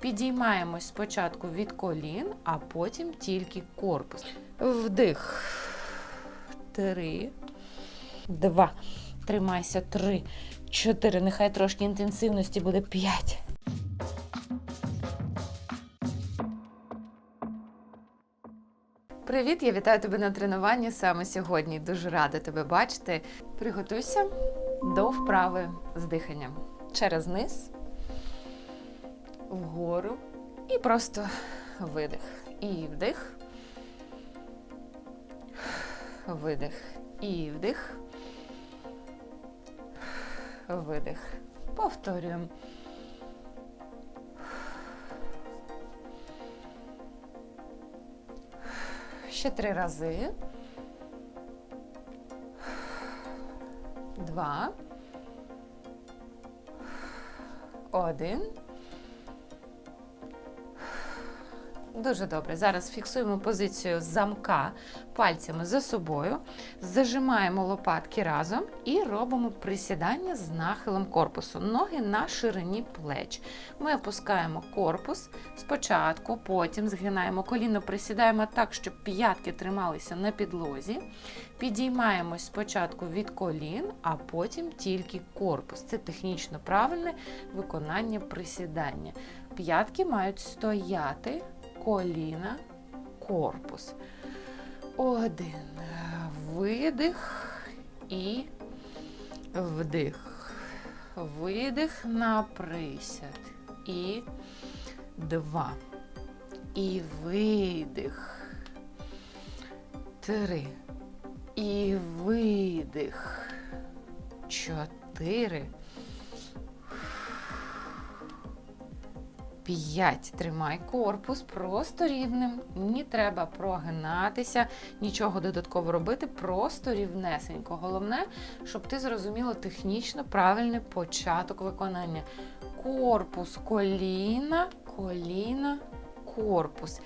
Підіймаємось спочатку від колін, а потім тільки корпус. Вдих. Три. Два. Тримайся. Три. Чотири. Нехай трошки інтенсивності буде. П'ять. Привіт, я вітаю тебе на тренуванні саме сьогодні. Дуже рада тебе бачити. Приготуйся до вправи з диханням. Через низ, вгору і просто видих. І вдих. Видих. І вдих. Видих. Повторюємо. Ще три рази. Два. Один. Дуже добре. Зараз фіксуємо позицію замка пальцями за собою, зажимаємо лопатки разом і робимо присідання з нахилом корпусу. Ноги на ширині плеч. Ми опускаємо корпус спочатку, потім згинаємо коліно, присідаємо так, щоб п'ятки трималися на підлозі. Підіймаємось спочатку від колін, а потім тільки корпус. Це технічно правильне виконання присідання. П'ятки мають стояти коліна, корпус. Один видих і вдих. Видих на присяд. І два. І видих. Три. І видих. Чотири. П'ять. Тримай корпус просто рівним. Не треба прогинатися, нічого додатково робити, просто рівнесенько. Головне, щоб ти зрозуміла технічно правильний початок виконання. Корпус, коліна, коліна, корпус.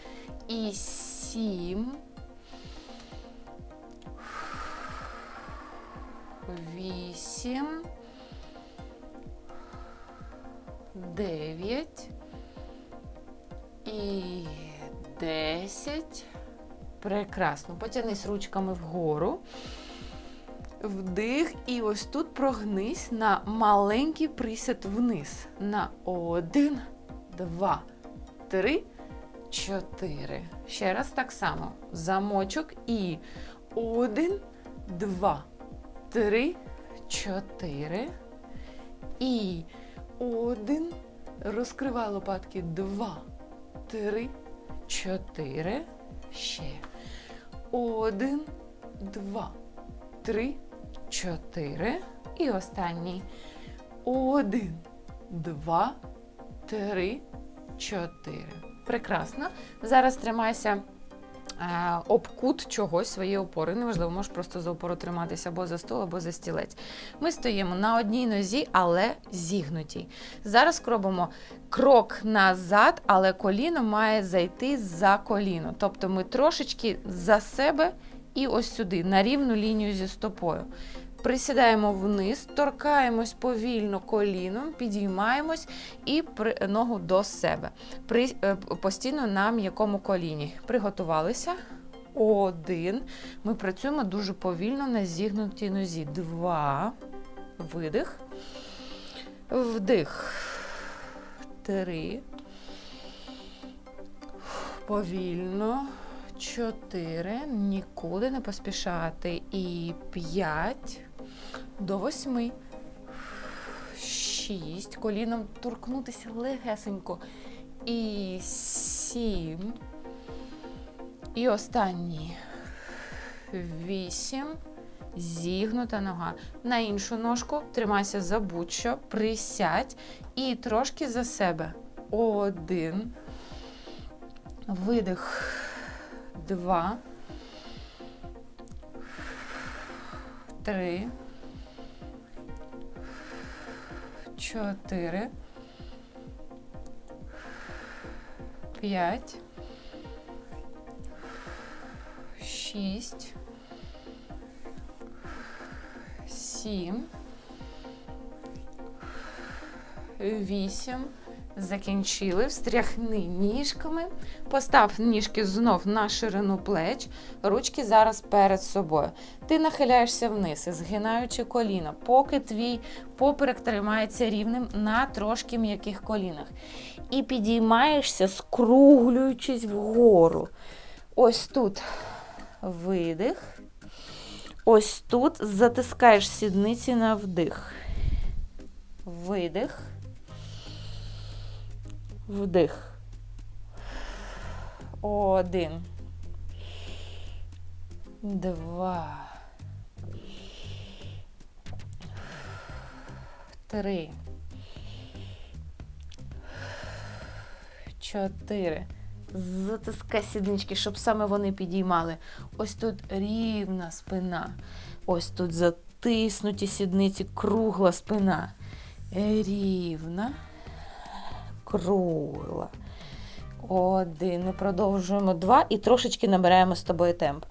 І сім. Вісім. Дев'ять. І 10. Прекрасно. Потягнись ручками вгору. Вдих. І ось тут прогнись на маленький присід вниз. На один, два, три, чотири. Ще раз так само. Замочок і один, два, три, чотири. І один. Розкривай лопатки. Два три, чотири. Ще. Один, два, три, чотири. І останній. Один, два, три, чотири. Прекрасно. Зараз тримайся. Е, Об кут чогось своєї опори. Неважливо, можеш просто за опору триматися або за стол, або за стілець. Ми стоїмо на одній нозі, але зігнутій. Зараз робимо крок назад, але коліно має зайти за коліно. Тобто ми трошечки за себе і ось сюди, на рівну лінію зі стопою. Присідаємо вниз, торкаємось повільно коліном, підіймаємось і при, ногу до себе. При, е, постійно на м'якому коліні. Приготувалися. Один. Ми працюємо дуже повільно на зігнутій нозі. Два. Видих. Вдих. Три. Повільно. Чотири. Нікуди не поспішати. І п'ять. До восьми. Шість. Коліном торкнутися легесенько. І сім. І останній. Вісім. Зігнута нога. На іншу ножку тримайся за будь-що, присядь і трошки за себе. Один. Видих. Два. Три. Чотири. П'ять. Шість. Сім. Вісім. Закінчили, встряхни ніжками, постав ніжки знов на ширину плеч, ручки зараз перед собою. Ти нахиляєшся вниз, згинаючи коліна, поки твій поперек тримається рівним на трошки м'яких колінах. І підіймаєшся, скруглюючись вгору. Ось тут видих. Ось тут затискаєш сідниці на вдих. Видих. Вдих. Один. Два. Три. Чотири. Затискай сіднички, щоб саме вони підіймали. Ось тут рівна спина. Ось тут затиснуті сідниці, кругла спина. Рівна кругла. Один. Ми продовжуємо два і трошечки набираємо з тобою темп.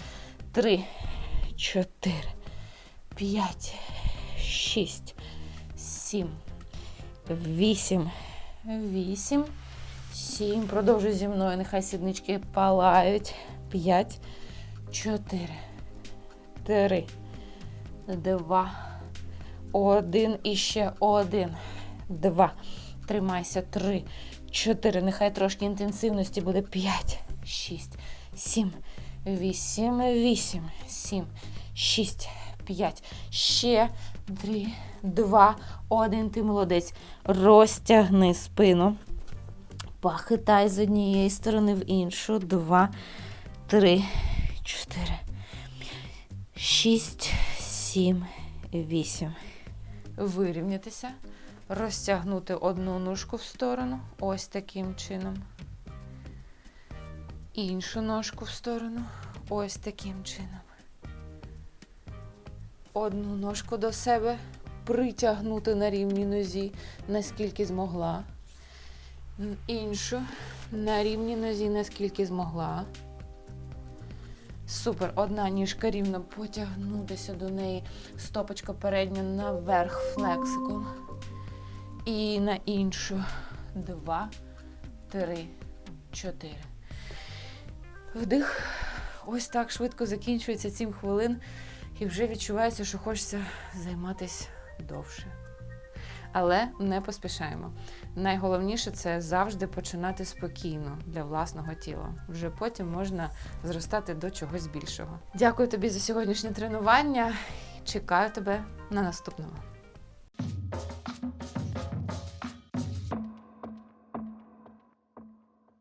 Три, чотири, п'ять, шість, сім, вісім, вісім, сім. Продовжуй зі мною. Нехай сіднички палають. П'ять, чотири, три, два, один і ще один, два. Тримайся. Три, чотири. Нехай трошки інтенсивності буде. П'ять, шість, сім, вісім, вісім, сім, шість, п'ять. Ще три, два, один. Ти молодець. Розтягни спину. Похитай з однієї сторони в іншу. Два, три, чотири, шість, сім, вісім. Вирівнятися розтягнути одну ножку в сторону, ось таким чином. Іншу ножку в сторону, ось таким чином. Одну ножку до себе притягнути на рівній нозі, наскільки змогла. Іншу на рівній нозі, наскільки змогла. Супер, одна ніжка рівно потягнутися до неї, стопочка передня наверх флексиком. І на іншу. Два, три, чотири. Вдих. Ось так швидко закінчується 7 хвилин. І вже відчувається, що хочеться займатися довше. Але не поспішаємо. Найголовніше це завжди починати спокійно для власного тіла. Вже потім можна зростати до чогось більшого. Дякую тобі за сьогоднішнє тренування. Чекаю тебе на наступному.